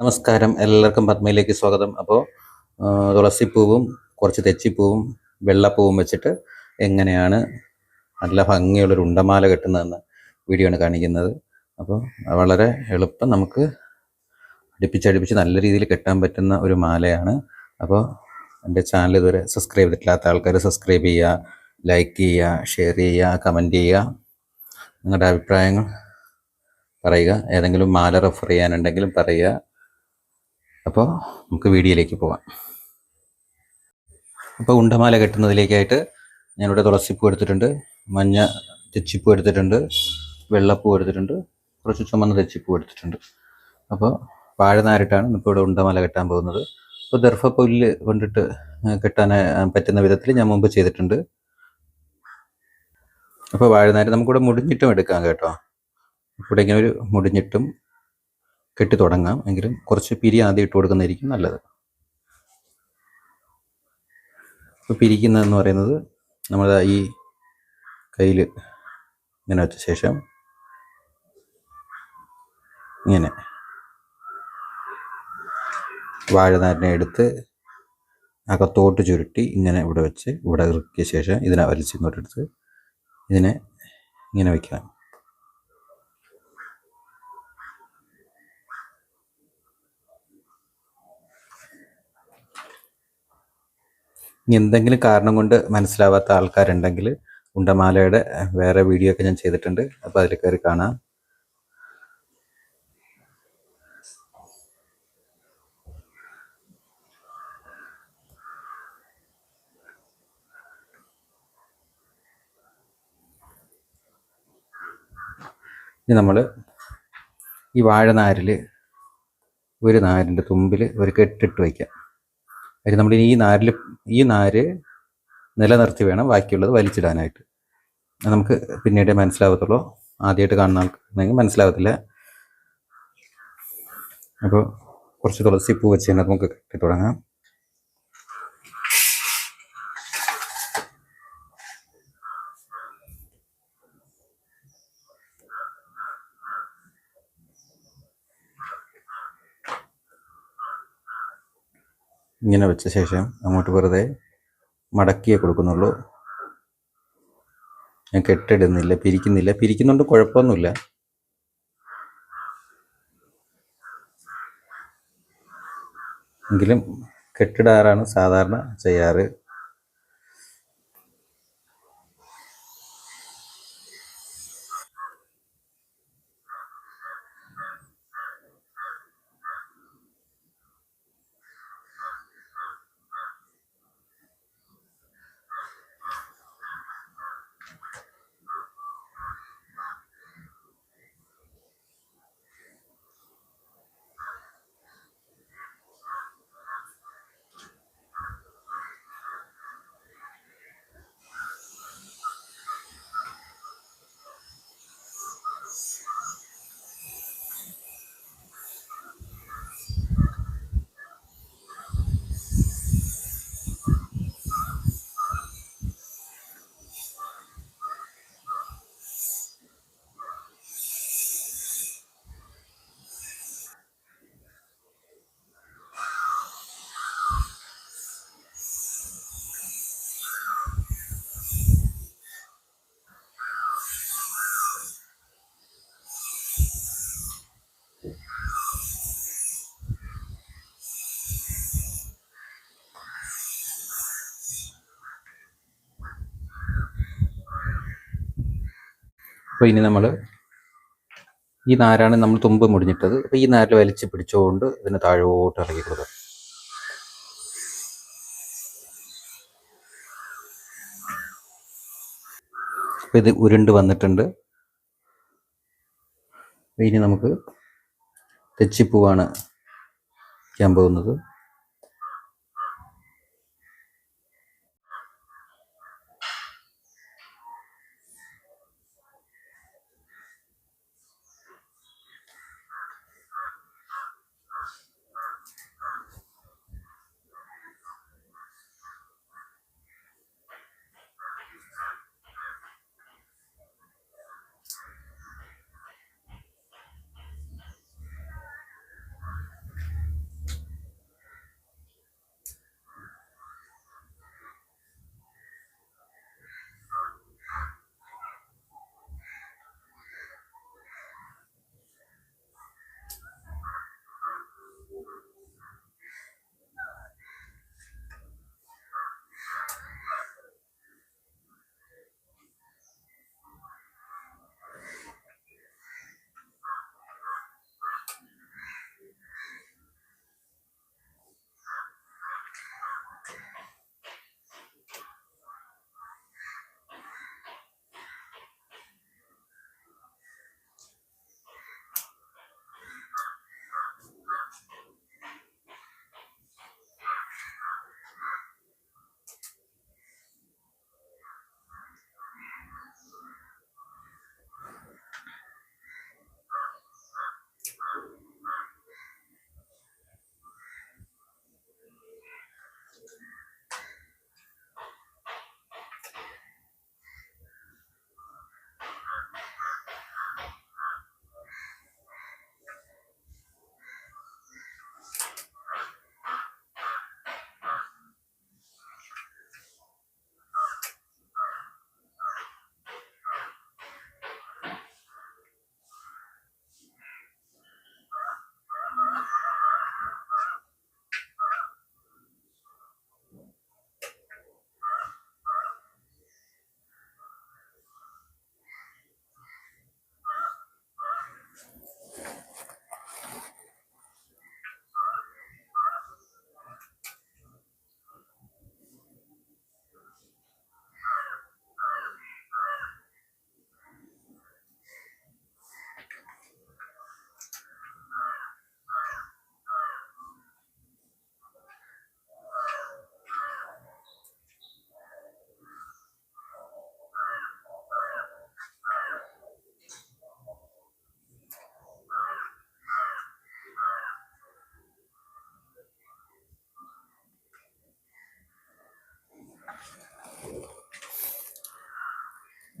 നമസ്കാരം. എല്ലാവർക്കും പത്മയിലേക്ക് സ്വാഗതം. അപ്പോൾ തുളസിപ്പൂവും കുറച്ച് തെച്ചിപ്പൂവും വെള്ളപ്പൂവും വെച്ചിട്ട് എങ്ങനെയാണ് നല്ല ഭംഗിയുള്ളൊരു ഉണ്ടമാല കെട്ടുന്നതെന്ന് വീഡിയോ ആണ് കാണിക്കുന്നത്. അപ്പോൾ വളരെ എളുപ്പം നമുക്ക് അടുപ്പിച്ചടുപ്പിച്ച് നല്ല രീതിയിൽ കെട്ടാൻ പറ്റുന്ന ഒരു മാലയാണ്. അപ്പോൾ എന്റെ ചാനൽ ഇതുവരെ സബ്സ്ക്രൈബ് ചെയ്തിട്ടില്ലാത്ത ആൾക്കാർ സബ്സ്ക്രൈബ് ചെയ്യുക ലൈക്ക് ചെയ്യുക ഷെയർ ചെയ്യുക കമന്റ് ചെയ്യുക. നിങ്ങളുടെ അഭിപ്രായങ്ങൾ പറയുക. ഏതെങ്കിലും മാല റെഫർ ചെയ്യാനുണ്ടെങ്കിലും പറയുക. അപ്പോൾ നമുക്ക് വീഡിയോയിലേക്ക് പോവാം. അപ്പോൾ ഉണ്ടമാല കെട്ടുന്നതിലേക്കായിട്ട് ഞാനിവിടെ തുളസിപ്പൂ എടുത്തിട്ടുണ്ട് മഞ്ഞ തെച്ചിപ്പൂ എടുത്തിട്ടുണ്ട് വെള്ളപ്പൂ എടുത്തിട്ടുണ്ട് കുറച്ച് ചുമന്ന തെച്ചിപ്പൂ എടുത്തിട്ടുണ്ട്. അപ്പോൾ വാഴനാരിട്ടാണ് ഇപ്പോൾ ഇവിടെ ഉണ്ടമാല കെട്ടാൻ പോകുന്നത്. അപ്പോൾ പുല്ല് കൊണ്ടിട്ട് കെട്ടാൻ പറ്റുന്ന വിധത്തിൽ ഞാൻ മുമ്പ് ചെയ്തിട്ടുണ്ട്. അപ്പോൾ വാഴനാര് നമുക്കിവിടെ മുടിഞ്ഞിട്ടും എടുക്കാം കേട്ടോ. ഇവിടെ ഇങ്ങനെ ഒരു മുടിഞ്ഞിട്ടും കെട്ടി തുടങ്ങാം എങ്കിലും കുറച്ച് പിരി ആദ്യം ഇട്ട് കൊടുക്കുന്നതായിരിക്കും നല്ലത്. ഇപ്പോൾ പിരിക്കുന്നതെന്ന് പറയുന്നത് നമ്മൾ ഈ കയ്യിൽ ഇങ്ങനെ വെച്ച ശേഷം ഇങ്ങനെ വാഴനാരിനെ എടുത്ത് അകത്തോട്ട് ചുരുട്ടി ഇങ്ങനെ ഇവിടെ വെച്ച് ഇവിടെ ഇറക്കിയ ശേഷം ഇതിനെ വലിച്ചിങ്ങോട്ടെടുത്ത് ഇതിനെ ഇങ്ങനെ വയ്ക്കാം ഇനി എന്തെങ്കിലും കാരണം കൊണ്ട് മനസ്സിലാവാത്ത ആൾക്കാരുണ്ടെങ്കിൽ ഉണ്ടമാലയുടെ വേറെ വീഡിയോ ഒക്കെ ഞാൻ ചെയ്തിട്ടുണ്ട്. അപ്പോൾ അതിൽ കയറി കാണാം. ഇനി നമ്മൾ ഈ വാഴനാരിൽ ഒരു നാരിന്റെ തുമ്പിൽ ഒരു കെട്ടിട്ട് വയ്ക്കാം. കാര്യം നമ്മൾ ഈ നാരിൽ ഈ നാര് നിലനിർത്തി വേണം ബാക്കിയുള്ളത് വലിച്ചിടാനായിട്ട്. നമുക്ക് പിന്നീട് മനസ്സിലാവത്തുള്ളൂ. ആദ്യമായിട്ട് കാണുന്ന ആൾക്കാരുണ്ടെങ്കിൽ മനസ്സിലാവത്തില്ല. അപ്പോൾ കുറച്ച് തുളസി പൂ വെച്ച് തന്നെ നമുക്ക് കെട്ടി തുടങ്ങാം ഇങ്ങനെ വെച്ച ശേഷം അങ്ങോട്ട് വെറുതെ മടക്കിയേ കൊടുക്കുന്നുള്ളൂ. ഞാൻ കെട്ടിടുന്നില്ല പിരിക്കുന്നില്ല. പിരിക്കുന്നുണ്ട് കുഴപ്പമൊന്നുമില്ല. എങ്കിലും കെട്ടിടാറാണ് സാധാരണ ചെയ്യാറ്. അപ്പോൾ ഇനി നമ്മൾ ഈ നാരാണ് നമ്മൾ തുമ്പ് മുടിഞ്ഞിട്ടത്. അപ്പോൾ ഈ നാരിൽ വലിച്ച് പിടിച്ചുകൊണ്ട് ഇതിന് താഴോട്ട് ഇറക്കി കൊടുക്കുക. അപ്പോൾ ഇത് ഉരുണ്ട് വന്നിട്ടുണ്ട്. ഇനി നമുക്ക് തെച്ചിപ്പൂവാണ് വയ്ക്കാൻ പോകുന്നത്.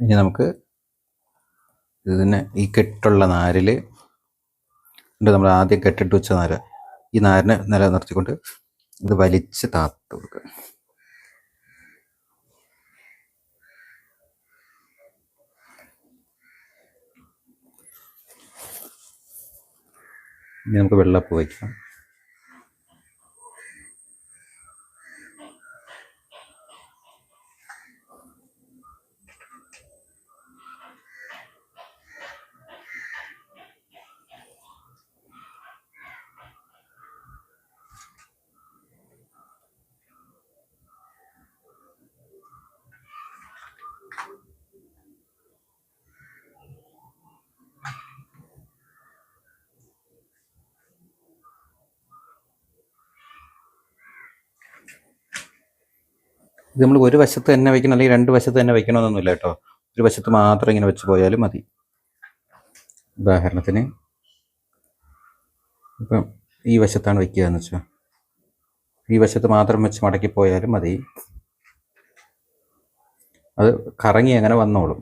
ഇനി നമുക്ക് ഇതിനെ ഈ കെട്ടുള്ള നാരിൽ ഉണ്ട് നമ്മൾ ആദ്യം കെട്ടിട്ട് വെച്ച നാര്. ഈ നാരിനെ നിലനിർത്തിക്കൊണ്ട് ഇത് വലിച്ച് താത്ത് കൊടുക്കുക. ഇനി നമുക്ക് വെള്ളപ്പ് വയ്ക്കാം. ഇത് നമ്മൾ ഒരു വശത്ത് തന്നെ വെക്കണം അല്ലെങ്കിൽ രണ്ട് വശത്ത് തന്നെ വെക്കണമെന്നൊന്നുമില്ല കേട്ടോ. ഒരു വശത്ത് മാത്രം ഇങ്ങനെ വെച്ച് പോയാലും മതി. ഉദാഹരണത്തിന് ഇപ്പം ഈ വശത്താണ് വെക്കുക എന്ന് വെച്ചാൽ ഈ വശത്ത് മാത്രം വെച്ച് മടക്കി പോയാലും മതി. അത് കറങ്ങി അങ്ങനെ വന്നോളും.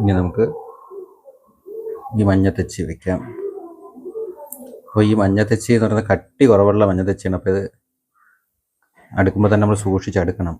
ഇനി നമുക്ക് ഈ മഞ്ഞത്തെച്ചി വെക്കാം. അപ്പോൾ ഈ മഞ്ഞത്തെച്ചി എന്ന് പറയുന്നത് കട്ടി കുറവുള്ള മഞ്ഞത്തെച്ചിയാണ് അപ്പോൾ ഇത് അടുക്കുമ്പോൾ തന്നെ നമ്മൾ സൂക്ഷിച്ച് അടുക്കണം.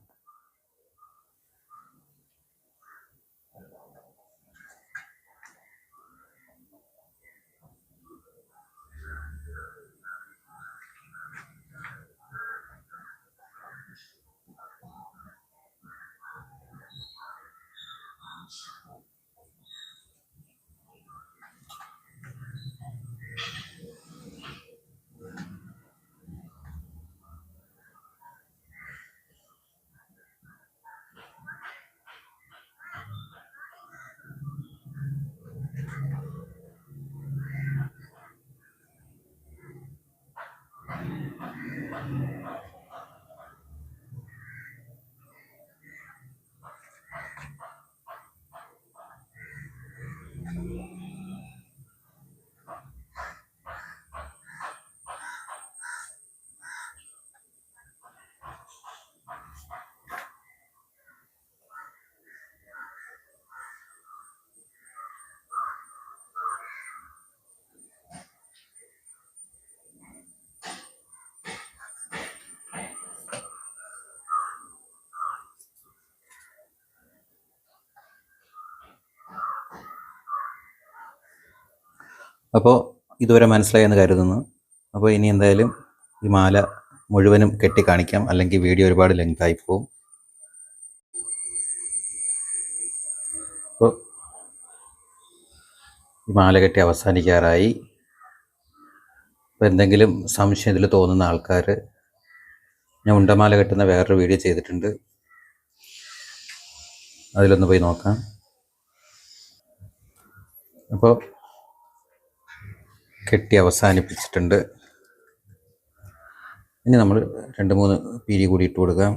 അപ്പോൾ ഇതുവരെ മനസ്സിലായെന്ന് കരുതുന്നു. അപ്പോൾ ഇനി എന്തായാലും ഈ മാല മുഴുവനും കെട്ടി കാണിക്കാം അല്ലെങ്കിൽ വീഡിയോ ഒരുപാട് ലെങ്ത് ആയി പോകും അപ്പോൾ ഈ മാല കെട്ടി അവസാനിക്കാറായി. അപ്പോൾ എന്തെങ്കിലും സംശയം ഇതിൽ തോന്നുന്ന ആൾക്കാർ ഞാൻ ഉണ്ടമാല കെട്ടുന്ന വേറൊരു വീഡിയോ ചെയ്തിട്ടുണ്ട്. അതിലൊന്ന് പോയി നോക്കാം. അപ്പോൾ കെട്ടി അവസാനിപ്പിച്ചിട്ടുണ്ട്. ഇനി നമ്മൾ രണ്ട് മൂന്ന് പീരി കൂടി ഇട്ട് കൊടുക്കുക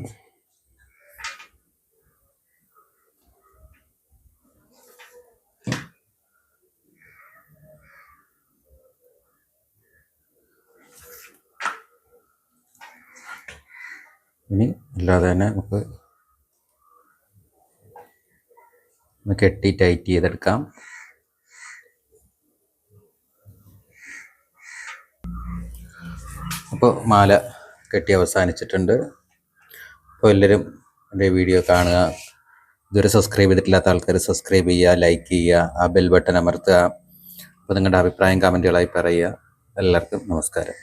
ഇനി അല്ലാതെ തന്നെ നമുക്ക് കെട്ടി ടൈറ്റ് ചെയ്തെടുക്കാം. അപ്പോൾ മാല കെട്ടി അവസാനിച്ചിട്ടുണ്ട്. അപ്പോൾ എല്ലാവരും എന്റെ വീഡിയോ കാണുക. ഇതുവരെ സബ്സ്ക്രൈബ് ചെയ്തിട്ടില്ലാത്ത ആൾക്കാർ സബ്സ്ക്രൈബ് ചെയ്യുക ലൈക്ക് ചെയ്യുക ആ ബെൽ ബട്ടൺ അമർത്തുക. അപ്പോൾ നിങ്ങളുടെ അഭിപ്രായം കമന്റുകളായി പറയുക. എല്ലാവർക്കും നമസ്കാരം.